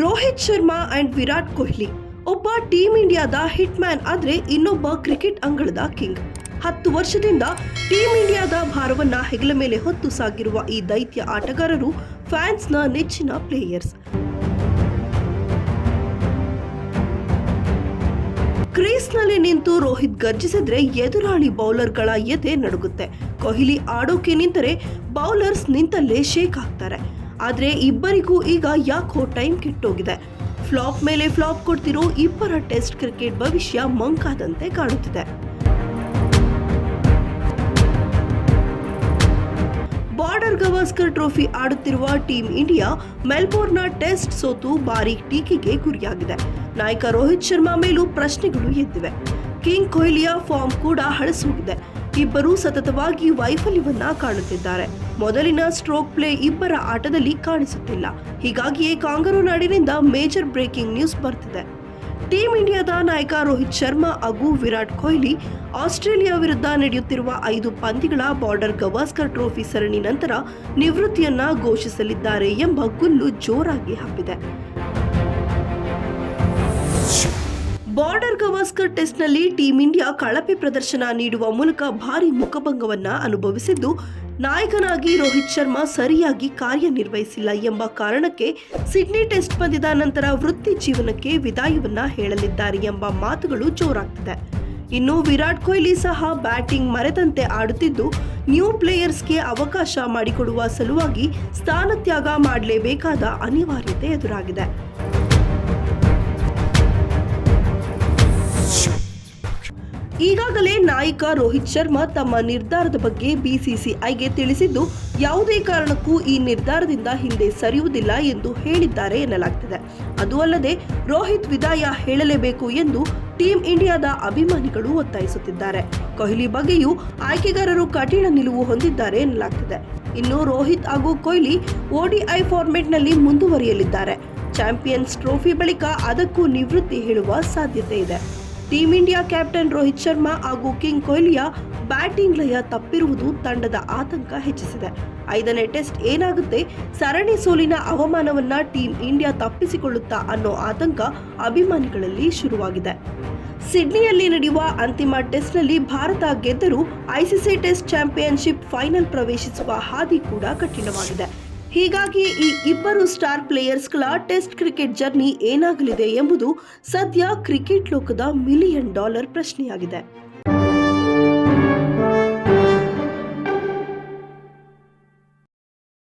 Rohit Sharma and Virat Kohli. ಒಬ್ಬ team ಇಂಡಿಯಾದ hit man ಆದ್ರೆ ಇನ್ನೊಬ್ಬ ಕ್ರಿಕೆಟ್ ಅಂಗಳದ ಕಿಂಗ್. ಹತ್ತು ವರ್ಷದಿಂದ ಟೀಮ್ ಇಂಡಿಯಾದ ಭಾರವನ್ನ ಹೆಗಲ ಮೇಲೆ ಹೊತ್ತು ಸಾಗಿರುವ ಈ ದೈತ್ಯ ಆಟಗಾರರು ಫ್ಯಾನ್ಸ್ನ ನೆಚ್ಚಿನ ಪ್ಲೇಯರ್ಸ್. ಕ್ರೀಸ್ನಲ್ಲಿ ನಿಂತು ರೋಹಿತ್ ಗರ್ಜಿಸಿದ್ರೆ ಎದುರಾಳಿ ಬೌಲರ್ಗಳ ಎದೆ ನಡುಗುತ್ತೆ. ಕೊಹ್ಲಿ ಆಡೋಕೆ ನಿಂತರೆ ಬೌಲರ್ಸ್ ನಿಂತಲ್ಲೇ ಶೇಕ್ ಆಗ್ತಾರೆ. ಆದ್ರೆ ಇಬ್ಬರಿಗೂ ಈಗ ಯಾಕೋ ಟೈಮ್ ಕೆಟ್ಟೋಗಿದೆ. ಫ್ಲಾಪ್ ಮೇಲೆ ಫ್ಲಾಪ್ ಕೊಡ್ತಿರೋ ಇಬ್ಬರ ಟೆಸ್ಟ್ ಕ್ರಿಕೆಟ್ ಭವಿಷ್ಯ ಮಂಕಾದಂತೆ ಕಾಣುತ್ತಿದೆ ಬಾರ್ಡರ್ ಗವಾಸ್ಕರ್ ಟ್ರೋಫಿ ಆಡುತ್ತಿರುವ ಟೀಂ ಇಂಡಿಯಾ ಮೆಲ್ಬೋರ್ನ್ನ ಟೆಸ್ಟ್ ಸೋತು ಭಾರಿ ಟೀಕೆಗೆ ಗುರಿಯಾಗಿದೆ. ನಾಯಕ ರೋಹಿತ್ ಶರ್ಮಾ ಮೇಲೂ ಪ್ರಶ್ನೆಗಳು ಎದ್ದಿವೆ. ಕಿಂಗ್ ಕೊಹ್ಲಿಯ ಫಾರ್ಮ್ ಕೂಡ ಹಳಸೋಗಿದೆ. ಇಬ್ಬರೂ ಸತತವಾಗಿ ವೈಫಲ್ಯವನ್ನ ಕಾಣುತ್ತಿದ್ದಾರೆ. ಮೊದಲಿನ ಸ್ಟ್ರೋಕ್ ಪ್ಲೇ ಇಬ್ಬರ ಆಟದಲ್ಲಿ ಕಾಣಿಸುತ್ತಿಲ್ಲ. ಹೀಗಾಗಿಯೇ ಕಾಂಗರೂ ನಾಡಿನಿಂದ ಮೇಜರ್ ಬ್ರೇಕಿಂಗ್ ನ್ಯೂಸ್ ಬರ್ತಿದೆ. ಟೀಂ ಇಂಡಿಯಾದ ನಾಯಕ ರೋಹಿತ್ ಶರ್ಮಾ ಹಾಗೂ ವಿರಾಟ್ ಕೊಹ್ಲಿ ಆಸ್ಟ್ರೇಲಿಯಾ ವಿರುದ್ಧ ನಡೆಯುತ್ತಿರುವ ಐದು ಪಂದ್ಯಗಳ ಬಾರ್ಡರ್ ಗವಾಸ್ಕರ್ ಟ್ರೋಫಿ ಸರಣಿ ನಂತರ ನಿವೃತ್ತಿಯನ್ನ ಘೋಷಿಸಲಿದ್ದಾರೆ ಎಂಬ ಗುಲ್ಲು ಜೋರಾಗಿ ಹಬ್ಬಿದೆ. ಬಾರ್ಡರ್ ಗವಾಸ್ಕರ್ ಟೆಸ್ಟ್ನಲ್ಲಿ ಟೀಂ ಇಂಡಿಯಾ ಕಳಪೆ ಪ್ರದರ್ಶನ ನೀಡುವ ಮೂಲಕ ಭಾರಿ ಮುಖಭಂಗವನ್ನು ಅನುಭವಿಸಿದ್ದು, ನಾಯಕನಾಗಿ ರೋಹಿತ್ ಶರ್ಮಾ ಸರಿಯಾಗಿ ಕಾರ್ಯನಿರ್ವಹಿಸಿಲ್ಲ ಎಂಬ ಕಾರಣಕ್ಕೆ ಸಿಡ್ನಿ ಟೆಸ್ಟ್ ಪಂದ್ಯದ ನಂತರ ವೃತ್ತಿ ಜೀವನಕ್ಕೆ ವಿದಾಯವನ್ನ ಹೇಳಲಿದ್ದಾರೆ ಎಂಬ ಮಾತುಗಳು ಜೋರಾಗ್ತಿದೆ. ಇನ್ನು ವಿರಾಟ್ ಕೊಹ್ಲಿ ಸಹ ಬ್ಯಾಟಿಂಗ್ ಮರೆತಂತೆ ಆಡುತ್ತಿದ್ದು, ನ್ಯೂ ಪ್ಲೇಯರ್ಸ್ಗೆ ಅವಕಾಶ ಮಾಡಿಕೊಡುವ ಸಲುವಾಗಿ ಸ್ಥಾನತ್ಯಾಗ ಮಾಡಲೇಬೇಕಾದ ಅನಿವಾರ್ಯತೆ ಎದುರಾಗಿದೆ. ಈಗಾಗಲೇ ನಾಯಕ ರೋಹಿತ್ ಶರ್ಮಾ ತಮ್ಮ ನಿರ್ಧಾರದ ಬಗ್ಗೆ ಬಿಸಿಸಿಐಗೆ ತಿಳಿಸಿದ್ದು, ಯಾವುದೇ ಕಾರಣಕ್ಕೂ ಈ ನಿರ್ಧಾರದಿಂದ ಹಿಂದೆ ಸರಿಯುವುದಿಲ್ಲ ಎಂದು ಹೇಳಿದ್ದಾರೆ ಎನ್ನಲಾಗ್ತಿದೆ. ಅದು ಅಲ್ಲದೆ, ರೋಹಿತ್ ವಿದಾಯ ಹೇಳಲೇಬೇಕು ಎಂದು ಟೀಂ ಇಂಡಿಯಾದ ಅಭಿಮಾನಿಗಳು ಒತ್ತಾಯಿಸುತ್ತಿದ್ದಾರೆ. ಕೊಹ್ಲಿ ಬಗ್ಗೆಯೂ ಆಯ್ಕೆಗಾರರು ಕಠಿಣ ನಿಲುವು ಹೊಂದಿದ್ದಾರೆ ಎನ್ನಲಾಗ್ತಿದೆ. ಇನ್ನು ರೋಹಿತ್ ಹಾಗೂ ಕೊಹ್ಲಿ ಓಡಿಐ ಫಾರ್ಮೆಟ್ನಲ್ಲಿ ಮುಂದುವರಿಯಲಿದ್ದಾರೆ. ಚಾಂಪಿಯನ್ಸ್ ಟ್ರೋಫಿ ಬಳಿಕ ಅದಕ್ಕೂ ನಿವೃತ್ತಿ ಹೇಳುವ ಸಾಧ್ಯತೆ ಇದೆ. Team India captain Rohit Sharma ಹಾಗೂ ಕಿಂಗ್ ಕೊಹ್ಲಿಯ ಬ್ಯಾಟಿಂಗ್ ಲಯ ತಪ್ಪಿರುವುದು ತಂಡದ ಆತಂಕ ಹೆಚ್ಚಿಸಿದೆ. ಐದನೇ ಟೆಸ್ಟ್ ಏನಾಗುತ್ತೆ? ಸರಣಿ ಸೋಲಿನ ಅವಮಾನವನ್ನ ಟೀಂ ಇಂಡಿಯಾ ತಪ್ಪಿಸಿಕೊಳ್ಳುತ್ತಾ ಅನ್ನೋ ಆತಂಕ ಅಭಿಮಾನಿಗಳಲ್ಲಿ ಶುರುವಾಗಿದೆ. ಸಿಡ್ನಿಯಲ್ಲಿ ನಡೆಯುವ ಅಂತಿಮ ಟೆಸ್ಟ್ನಲ್ಲಿ ಭಾರತ ಗೆದ್ದರೂ ಐಸಿಸಿ ಟೆಸ್ಟ್ ಚಾಂಪಿಯನ್ಶಿಪ್ ಫೈನಲ್ ಪ್ರವೇಶಿಸುವ ಹಾದಿ ಕೂಡ ಕಠಿಣವಾಗಿದೆ. ಹೀಗಾಗಿ ಈ ಇಬ್ಬರು ಸ್ಟಾರ್ ಪ್ಲೇಯರ್ಸ್ಗಳ ಟೆಸ್ಟ್ ಕ್ರಿಕೆಟ್ ಜರ್ನಿ ಏನಾಗಲಿದೆ ಎಂಬುದು ಸದ್ಯ ಕ್ರಿಕೆಟ್ ಲೋಕದ ಮಿಲಿಯನ್ ಡಾಲರ್ ಪ್ರಶ್ನೆಯಾಗಿದೆ.